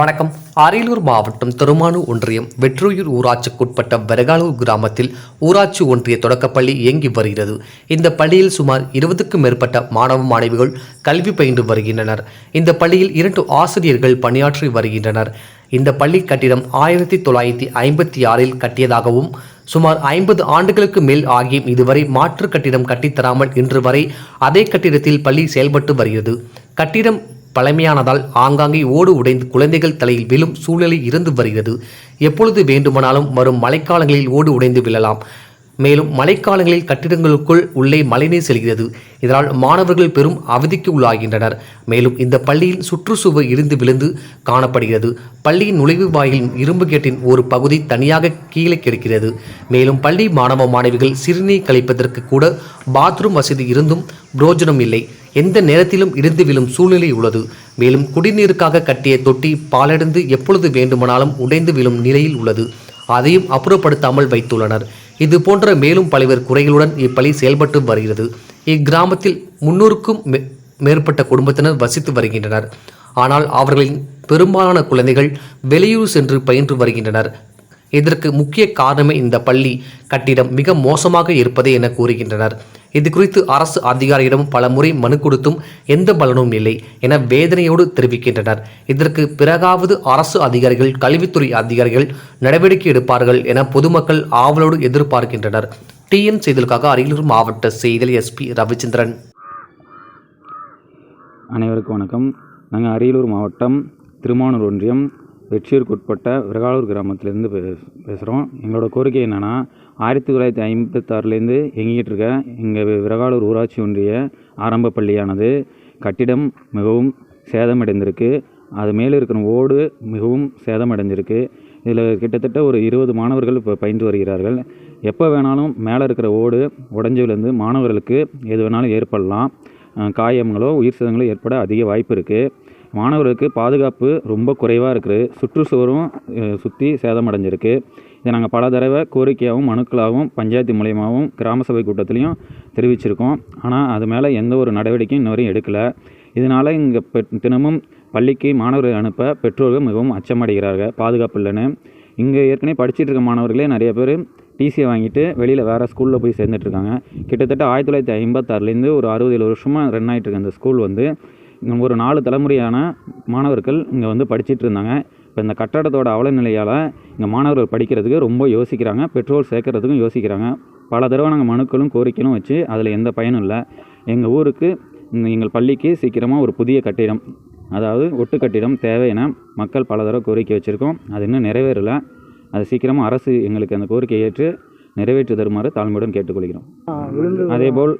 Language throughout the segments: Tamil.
வணக்கம். அரியலூர் மாவட்டம் திருமானூர் ஒன்றியம் வெற்றியூர் ஊராட்சிக்குட்பட்ட வெரகாலூர் கிராமத்தில் ஊராட்சி ஒன்றிய தொடக்கப்பள்ளி இயங்கி வருகிறது. இந்த பள்ளியில் சுமார் இருபதுக்கும் மேற்பட்ட மாணவ மாணவிகள் கல்வி பயின்று வருகின்றனர். இந்த பள்ளியில் இரண்டு ஆசிரியர்கள் பணியாற்றி வருகின்றனர். இந்த பள்ளி கட்டிடம் ஆயிரத்தி தொள்ளாயிரத்தி ஐம்பத்தி ஆறில் கட்டியதாகவும் சுமார் ஐம்பது ஆண்டுகளுக்கு மேல் ஆகியும் இதுவரை மாற்று கட்டிடம் கட்டித்தராமல் இன்று வரை அதே கட்டிடத்தில் பள்ளி செயல்பட்டு வருகிறது. கட்டிடம் பழமையானதால் ஆங்காங்கே ஓடு உடைந்து குழந்தைகள் தலையில் விழும் சூழ்நிலை இருந்து வருகிறது. எப்பொழுது வேண்டுமானாலும் வரும் மழைக்காலங்களில் ஓடு உடைந்து விழலாம். மேலும் மழைக்காலங்களில் கட்டிடங்களுக்குள் உள்ளே மழைநீர் செல்கிறது. இதனால் மாணவர்கள் பெரும் அவதிக்கு உள்ளாகின்றனர். மேலும் இந்த பள்ளியில் சுற்றுச்சுவர் இருந்து விழுந்து காணப்படுகிறது. பள்ளியின் நுழைவு வாயிலின் இரும்பு கேட்டின் ஒரு பகுதி தனியாக கீழே கிடக்கிறது. மேலும் பள்ளி மாணவ மாணவிகள் சிறுநீர் கழிப்பதற்கு கூட பாத்ரூம் வசதி இருந்தும் புரோஜனம் இல்லை. எந்த நேரத்திலும் இடிந்து விழும் சூழ்நிலை உள்ளது. மேலும் குடிநீருக்காக கட்டிய தொட்டி பாலடைந்து எப்பொழுது வேண்டுமானாலும் உடைந்து விழும் நிலையில் உள்ளது. அதையும் அப்புறப்படுத்தாமல் வைத்துள்ளனர். இது போன்ற மேலும் பல்வேறு குறைகளுடன் இப்பள்ளி செயல்பட்டு வருகிறது. இக்கிராமத்தில் முன்னூறுக்கும் மே- மேற்பட்ட குடும்பத்தினர் வசித்து வருகின்றனர். ஆனால் அவர்களின் பெரும்பாலான குழந்தைகள் வெளியூர் சென்று பயின்று வருகின்றனர். இதற்கு முக்கிய காரணமே இந்த பள்ளி கட்டிடம் மிக மோசமாக இருப்பதே என கூறுகின்றனர். இது குறித்து அரசு அதிகாரியிடம் பலமுறை மனு கொடுத்தும் எந்த பலனும் இல்லை என வேதனையோடு தெரிவிக்கின்றனர். இதற்கு பிறகாவது அரசு அதிகாரிகள் கல்வித்துறை அதிகாரிகள் நடவடிக்கை எடுப்பார்கள் என பொதுமக்கள் ஆவலோடு எதிர்பார்க்கின்றனர். டிஎன் செய்திகளுக்காக அரியலூர் மாவட்ட செய்தியில் எஸ்பி ரவிச்சந்திரன். அனைவருக்கும் வணக்கம். நாங்கள் அரியலூர் மாவட்டம் திருமானூர் ஒன்றியம் வெற்றியூருக்குட்பட்ட விரகாலூர் கிராமத்திலேருந்து பே பேசுகிறோம் எங்களோட கோரிக்கை என்னென்னா ஆயிரத்தி தொள்ளாயிரத்தி ஐம்பத்தாறுலேருந்து இயங்கிக்கிட்டு இருக்க எங்கள் விரகாலூர் ஊராட்சி ஒன்றிய ஆரம்ப பள்ளியானது கட்டிடம் மிகவும் சேதமடைந்திருக்கு. அது மேலே இருக்கிற ஓடு மிகவும் சேதமடைஞ்சிருக்கு. இதில் கிட்டத்தட்ட ஒரு இருபது மாணவர்கள் இப்போ பயின்று வருகிறார்கள். எப்போ வேணாலும் மேலே இருக்கிற ஓடு உடஞ்சி விழுந்து மாணவர்களுக்கு எது வேணாலும் ஏற்படலாம். காயங்களோ உயிர் சேதங்களோ ஏற்பட அதிக வாய்ப்பு இருக்குது மாணவர்களுக்கு பாதுகாப்பு ரொம்ப குறைவாக இருக்குது. சுற்றுச்சுவரும் சுற்றி சேதமடைஞ்சிருக்கு. இதை நாங்கள் பல தடவை கோரிக்கையாகவும் மனுக்களாகவும் பஞ்சாயத்து மூலியமாகவும் கிராம சபை கூட்டத்திலையும் தெரிவிச்சிருக்கோம். ஆனால் அது மேலே எந்த ஒரு நடவடிக்கையும் இன்ன வரையும் எடுக்கலை. இதனால் இங்கே பெ தினமும் பள்ளிக்கு மாணவர்கள் அனுப்ப பெற்றோர்கள் மிகவும் அச்சமடைகிறார்கள் பாதுகாப்பு இல்லைன்னு. இங்கே ஏற்கனவே படிச்சுட்டு இருக்க மாணவர்களே நிறைய பேர் டிசியை வாங்கிட்டு வெளியில் வேறு ஸ்கூலில் போய் சேர்ந்துட்டுருக்காங்க கிட்டத்தட்ட ஆயிரத்தி தொள்ளாயிரத்தி ஐம்பத்தாறுலேருந்து ஒரு அறுபது ஏழு வருஷமாக ரன் ஆகிட்டு இருக்க அந்த ஸ்கூல் வந்து ஒரு நாலு தலைமுறையான மாணவர்கள் இங்கே வந்து படிச்சிட்டு இருந்தாங்க. இப்போ இந்த கட்டடத்தோட அவல நிலையால் இங்கே மாணவர்கள் படிக்கிறதுக்கு ரொம்ப யோசிக்கிறாங்க. பெட்ரோல் சேர்க்கறதுக்கும் யோசிக்கிறாங்க. பல தடவை நாங்கள் மனுக்களும் கோரிக்கையும் வச்சு அதில் எந்த பயனும் இல்லை. எங்கள் ஊருக்கு எங்கள் பள்ளிக்கு சீக்கிரமாக ஒரு புதிய கட்டிடம் அதாவது ஒட்டு கட்டிடம் தேவை என மக்கள் பல தடவை கோரிக்கை வச்சுருக்கோம். அது இன்னும் நிறைவேறலை. அது சீக்கிரமாக அரசு எங்களுக்கு அந்த கோரிக்கையை ஏற்று நிறைவேற்றி தருமாறு தாழ்மையுடன் கேட்டுக்கொள்கிறோம். அதேபோல்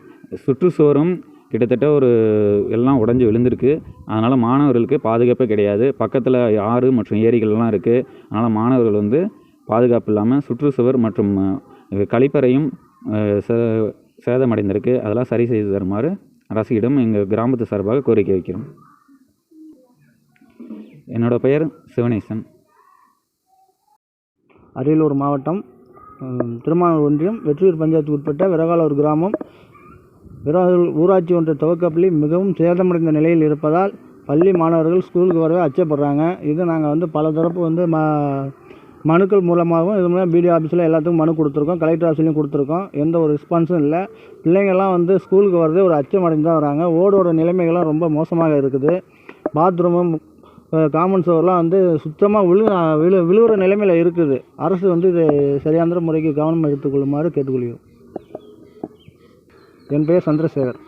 சுற்றுச்சுவரும் கிட்டத்தட்ட ஒரு எல்லாம் உடஞ்சி விழுந்திருக்கு. அதனால் மாணவர்களுக்கு பாதுகாப்பே கிடையாது. பக்கத்தில் ஆறு மற்றும் ஏரிகள்லாம் இருக்குது அதனால் மாணவர்கள் வந்து பாதுகாப்பு இல்லாமல் சுற்றுச்சுவர் மற்றும் கழிப்பறையும் சே- சேதமடைந்திருக்கு. அதெல்லாம் சரி செய்து தருமாறு அரசிடம் எங்கள் கிராமத்து சார்பாக கோரிக்கை வைக்கிறோம். என்னோடய பெயர் சிவனேசன். அரியலூர் மாவட்டம் ம், திருமானூர் ஒன்றியம் வெற்றியூர் பஞ்சாயத்துக்கு உட்பட்ட விரகாலூர் கிராமம் ஊராட்சி ஒன்றிய துவக்கப்பள்ளி மிகவும் சேதமடைந்த நிலையில் இருப்பதால் பள்ளி மாணவர்கள் ஸ்கூலுக்கு வரவே அச்சப்படுறாங்க. இது நாங்கள் வந்து பல தரப்பு வந்து ம மனுக்கள் மூலமாகவும் இது மூலம் பிடிஓ ஆஃபீஸில் எல்லாத்துக்கும் மனு கொடுத்துருக்கோம். கலெக்டர் ஆஃபீஸ்லையும் கொடுத்துருக்கோம். எந்த ஒரு ரெஸ்பான்ஸும் இல்லை. பிள்ளைங்கள்லாம் வந்து ஸ்கூலுக்கு வரதே ஒரு அச்சமடைந்து தான் வராங்க ஓடோட நிலைமைகள்லாம் ரொம்ப மோசமாக இருக்குது. பாத்ரூமும் காமன் சோர்லாம் வந்து சுத்தமாக விழு விழு விழுகிற நிலைமையில் இருக்குது. அரசு வந்து இது சரியான முறைக்கு கவனம் எடுத்துக்கொள்ளுமாறு கேட்டுக்கொள்கிறோம். என் பெயர் சந்திரசேகர்.